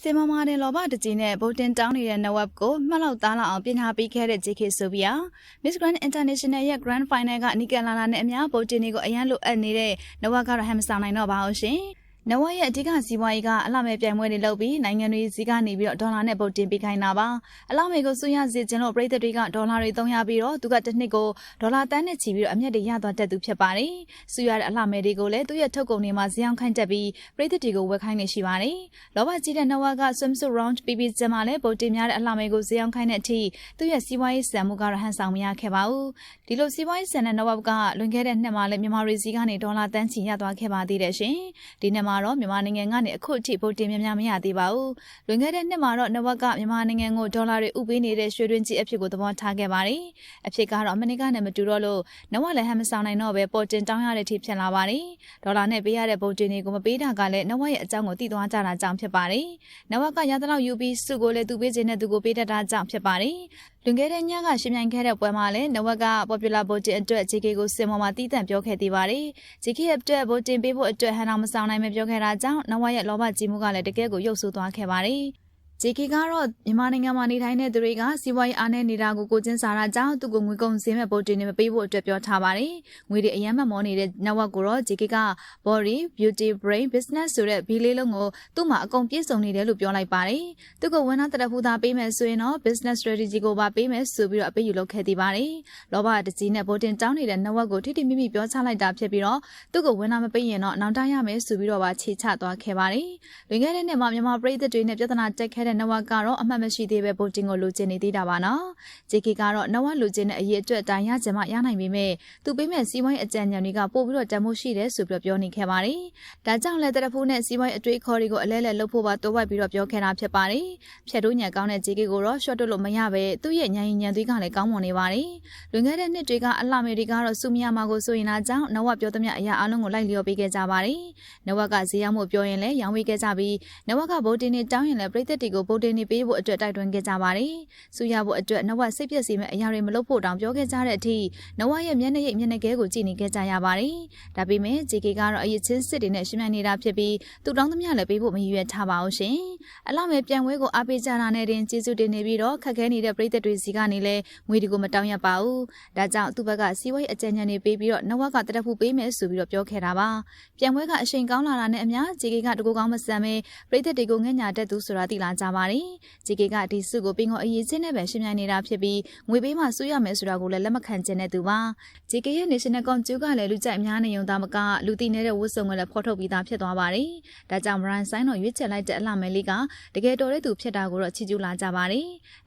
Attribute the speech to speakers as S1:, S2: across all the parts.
S1: စင်မမာတဲ့လောဘတကြီးနဲ့ဗိုတင်တောင်းနေတဲ့ Nawab ကိုမှတ်လောက်သားလောက်အောင်ပညာပေးခဲ့တဲ့ JK ဆိုဗီယာ Miss Grand International ရဲ့ Grand Final ကအနီကန်လာလာနဲ့အများဗိုတင်တွေကိုအရန်လိုအပ်နေတဲ့ Nawab ကတော့ဟမ်မဆောင်နိုင်တော့ပါဘူးရှင်။ နဝရဲ့အဓိကစီးပွားရေးကအလှမဲ့ပြိုင်ပွဲတွေလုပ်ပြီးနိုင်ငံတွေစီကနေပြီးတော့ဒေါ်လာနဲ့ပုတ်တင်ပေးခိုင်းတာပါအလှမဲ့ကိုစွရစီခြင်းလို့ပြည်သက်တွေကဒေါ်လာတွေသုံးရပြီးတော့သူကတစ်နှစ်ကိုဒေါ်လာတန်းနဲ့ချီပြီးတော့အမျက်တွေရသွားတတ်သူဖြစ်ပါတယ်စွရတဲ့အလှမဲ့တွေကိုလည်းသူ့ရဲ့ထုတ်ကုန်တွေမှာဇေယောင်းခိုင်းတက်ပြီးပြည်သက်တွေကိုဝယ်ခိုင်းနေရှိပါတယ်လောဘကြီးတဲ့နဝက swimsuit round PP ကျမှာလည်းပုတ်တင်များတဲ့အလှမဲ့ကိုဇေယောင်းခိုင်းတဲ့အထိသူ့ရဲ့စီးပွားရေးစံမှုကတော့ဟန်ဆောင်မရခဲ့ပါဘူးဒီလိုစီးပွားရေးစံတဲ့နဝကလွန်ခဲ့တဲ့နှစ်မှာလည်းမြန်မာရီစီကနေဒေါ်လာတန်းချီရသွားခဲ့ပါသေးတယ်ရှင်ဒီနှစ်မှာတော့မြန်မာနိုင်ငံကနေအခုအထိဗုဒ္ဓများများမရသေးပါဘူး။လွန်ခဲ့တဲ့နှစ်မှာတော့နဝက်ကမြန်မာနိုင်ငံကိုဒေါ်လာတွေဥပေးနေတဲ့ရွှေတွင်းကြီးအဖြစ်ကိုသဘောထားခဲ့ပါတယ်။အဖြစ်ကတော့အမေရိကနဲ့မတူတော့လို့နဝလည်းဟမ်မဆောင်နိုင်တော့ပဲပေါ်တင်တောင်းရတဲ့အထိဖြစ်လာပါတယ်။ဒေါ်လာနဲ့ပေးရတဲ့ဗုဒ္ဓတွေကိုမပေးတာကလည်းနဝရဲ့အကြောင်းကိုသိသွားကြတာကြောင့်ဖြစ်ပါတယ်။နဝကရသလောက်ယူပြီးစုကိုလည်းသူပေးခြင်းနဲ့သူကိုပေးတတ်တာကြောင့်ဖြစ်ပါတယ်။ လွန်ခဲ့တဲ့ညကရှင်မြိုင်ခဲ့တဲ့ပွဲမှာလည်းနဝက်က popular voting အတွက် JK ကိုစင်ပေါ်မှာတီးတန့်ပြောခဲ့သေးပါတယ်။ JK အတွက် voting ပေးဖို့အတွက်ဟန်အောင်မဆောင်နိုင်မပြောခဲ့တာကြောင့်နဝရဲ့လောဘကြီးမှုကလည်းတကယ်ကိုရုပ်ဆိုးသွားခဲ့ပါတယ်။ JK ကတော့မြန်မာနိုင်ငံမှာနေထိုင်တဲ့သူတွေကစီးပွားရေးအားနည်းနေတာကိုကိုချင်းစာတာကြောင့်သူ့ကိုငွေကုန်စင်းမဲ့ပိုတင်နေမပေးဖို့အတွက်ပြောထားပါတယ်။ငွေတွေအယမ်းမမောနေတဲ့ network ကိုတော့ JK က body beauty brain business ဆိုတဲ့ဘီလေးလုံးကိုသူ့မှာအကုန်ပြည့်စုံနေတယ်လို့ပြောလိုက်ပါတယ်။သူ့ကိုဝန်ထမ်းတရဖူသာပေးမယ်ဆိုရင်တော့ business strategy ကိုပါပေးမယ်ဆိုပြီးတော့အပေးယူလုပ်ခဲ့သေးပါတယ်။လောဘတကြီးနဲ့ပိုတင်တောင်းနေတဲ့ network ကိုထိထိမိမိပြောချလိုက်တာဖြစ်ပြီးတော့သူ့ကိုဝန်ထမ်းမပေးရင်တော့နောင်တရမယ်ဆိုပြီးတော့ပါခြေချသွားခဲ့ပါတယ်။လွန်ခဲ့တဲ့နှစ်မှာမြန်မာပြည်သက်တွေနဲ့ပြဿနာတက်ခဲ့တဲ့နဝကတော့အမှတ်မရှိသေးပဲဗိုတင်ကိုလိုချင်နေသေးတာပါနော်။ JK ကတော့နဝလိုချင်တဲ့အရေးအတွက်တိုင်ရကြမှာရနိုင်ပေမဲ့သူပေးမဲ့စီးပွားရေးအကြံဉာဏ်တွေကပို့ပြီးတော့တန်ဖိုးရှိတယ်ဆိုပြီးပြောနေခဲ့ပါတယ်။ဒါကြောင့်လည်းတရဖူးနဲ့စီးပွားရေးအတွေးခေါ်တွေကိုအလဲလဲလှုပ်ဖို့ပါတိုးဝိုက်ပြီးတော့ပြောခဲ့တာဖြစ်ပါတယ်။ဖြတ်တို့ညံကောင်းတဲ့ JK ကိုတော့ short လို့မရပဲသူ့ရဲ့ညံရင်ညံသွေးကလည်းကောင်းမွန်နေပါတယ်။လွန်ခဲ့တဲ့နှစ်တွေကအလှမေတွေကတော့စုမရမှာကိုဆိုရင်လာကြောင့်နဝပြောသမျှအရာအလုံးကိုလိုက်လျော်ပေးခဲ့ကြပါတယ်။နဝကဈေးရောက်မှုပြောရင်လည်းရောင်းဝေးခဲ့ကြပြီးနဝကဗိုလ်တင်နေတောင်းရင်လည်းပြည်သက်တွေကိုဗိုလ်တင်နေပေးဖို့အတွက်တိုက်တွန်းခဲ့ကြပါတယ်။စူရဖို့အတွက်နဝစိတ်ပြည့်စီမဲ့အရာတွေမလုပ်ဖို့တောင်ပြောခဲ့ကြတဲ့အထိနဝရဲ့မျက်နှာရိပ်မျက်နှာကဲကိုကြည့်နေခဲ့ကြရပါတယ်။ဒါပေမဲ့ JK ကတော့အရေးချင်းစစ်တွေနဲ့ရှင်းပြနေတာဖြစ်ပြီးသူတောင်းသမျှလည်းပေးဖို့မရည်ရွယ်ထားပါဘူးရှင်။အလောက်မဲ့ပြန်ဝဲကိုအားပေးကြတာနဲ့တင်ကျေးဇူးတင်နေပြီးတော့ခက်ခဲနေတဲ့ပြည်သက်တွေစီကနေလည်းငွေတွေကိုမတောင်းရပါဘူး။ဒါကြောင့်သူ့ဘက်ကစီးပွားရေးအကြံဉာဏ်တွေပေးပြီးတော့နဝကတရက်ဖူပေးမယ်ဆိုပြီးတော့ပြောခဲ့တာပါ။ပြန်ဝဲကအချိန်ကောင်းလာတာနဲ့အမျှ JK ကတကူကောင်းမဆန်ပဲပြည်သက်တွေကိုငှက်ညာတတ်သူဆိုတာသိလာကြပါတယ်။ JK ကဒီစုကိုပင်ကိုအရေးချင်းနဲ့ပဲရှင်းပြနေတာဖြစ်ပြီးငွေပေးမှစုရမယ်ဆိုတာကိုလည်းလက်မခံချင်တဲ့သူပါ JK ရဲ့ National Council ကလည်းလူကြိုက်များနေုံသားမကလူသိနေတဲ့ဝတ်စုံကလည်းဖော်ထုတ်ပြီးသားဖြစ်သွားပါတယ်ဒါကြောင့် Brian Sign တော်ရွေးချယ်လိုက်တဲ့အလှမယ်လေးကတကယ်တော်တဲ့သူဖြစ်တာကိုတော့ချီးကျူးလာကြပါတယ်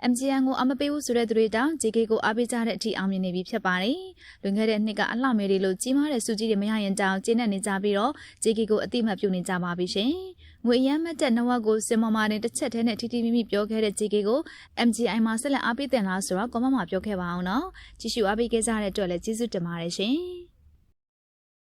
S1: MGN ကိုအမပေးဘူးဆိုတဲ့သူတွေတောင် JK ကိုအားပေးကြတဲ့အထိအောင်မြင်နေပြီဖြစ်ပါတယ်လွန်ခဲ့တဲ့နှစ်ကအလှမယ်တွေလို့ကြီးမားတဲ့စုကြီးတွေမရရင်တောင်ကျင်းနေနေကြပြီးတော့ JK ကိုအတိမတ်ပြုနေကြပါပြီရှင် ငွေအရမ်းမတ်တဲ့နဝက်ကိုစင်မမာတင်တစ်ချက်တည်းနဲ့တီတီမိမိပြောခဲ့တဲ့ JK ကို MGI မှာဆက်လက်အားပေးတင်လားဆိုတော့ကွန်မန့်မှာပြောခဲ့ပါအောင်နော်ကြည့်ရှုအားပေးခဲ့ကြတဲ့အတွက်လည်းကျေးဇူးတင်ပါတယ်ရှင်